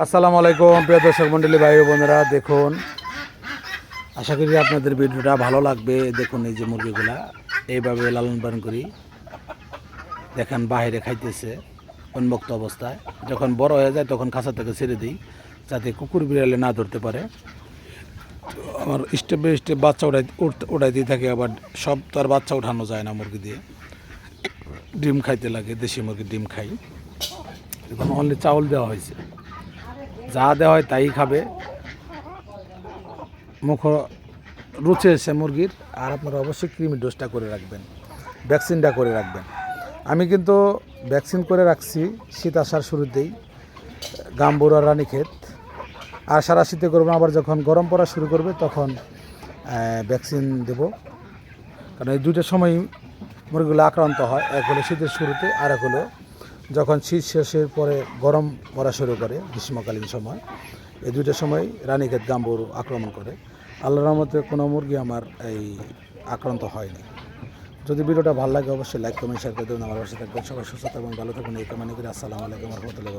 আসসালামু আলাইকুম, প্রিয় দর্শক মন্ডলী, ভাই বোনেরা, দেখুন, আশা করি আপনাদের ভিডিওটা ভালো লাগবে। দেখুন এই যে মুরগিগুলা, এইভাবে লালন পালন করি। দেখেন বাইরে খাইতেছে, উন্মুক্ত অবস্থায়। যখন বড় হয়ে যায়, তখন খাঁচা থেকে ছেড়ে দিই, যাতে কুকুর বিড়ালে না ধরতে পারে। আমার স্টেপে স্টেপ বাচ্চা উঠাই উঠ- উঠাই দিয়ে থাকে, আবার সব তো আর বাচ্চা উঠানো যায় না মুরগি দিয়ে। ডিম খাইতে লাগে, দেশি মুরগির ডিম খাই। এখন অনলি চাউল দেওয়া হয়েছে। যা দেওয়া হয় তাই খাবে। মুখ রুচে এসে মুরগির, আর আপনারা অবশ্যই কৃমি ডোজটা করে রাখবেন ভ্যাকসিনটা করে রাখবেন। আমি কিন্তু ভ্যাকসিন করে রাখছি শীত আসার শুরুতেই, গাম্বুরা, রানীক্ষেত। আর সারা শীতে করব আবার যখন গরম পড়া শুরু করবে তখন ভ্যাকসিন দেব। কারণ এই দুটো সময় মুরগিগুলো আক্রান্ত হয়, এক হলো শীতের শুরুতে, আর এক হলো যখন শীত শেষের পরে গরম পড়া শুরু করে গ্রীষ্মকালীন সময়, এই দুটো সময় রানীক্ষেত গাম্বুর আক্রমণ করে। আল্লাহ রহমতে কোনো মুরগি আমার এই আক্রান্ত হয়নি। যদি ভিডিওটা ভালো লাগে, অবশ্যই লাইক কমেন্ট শেয়ার করে দেবেন। আমার পাশে থাকবেন। সবাই সুস্থ থাকবেন, ভালো থাকবেন। এই কামানি করে আসসালামু আলাইকুম রহমতুল্লাহ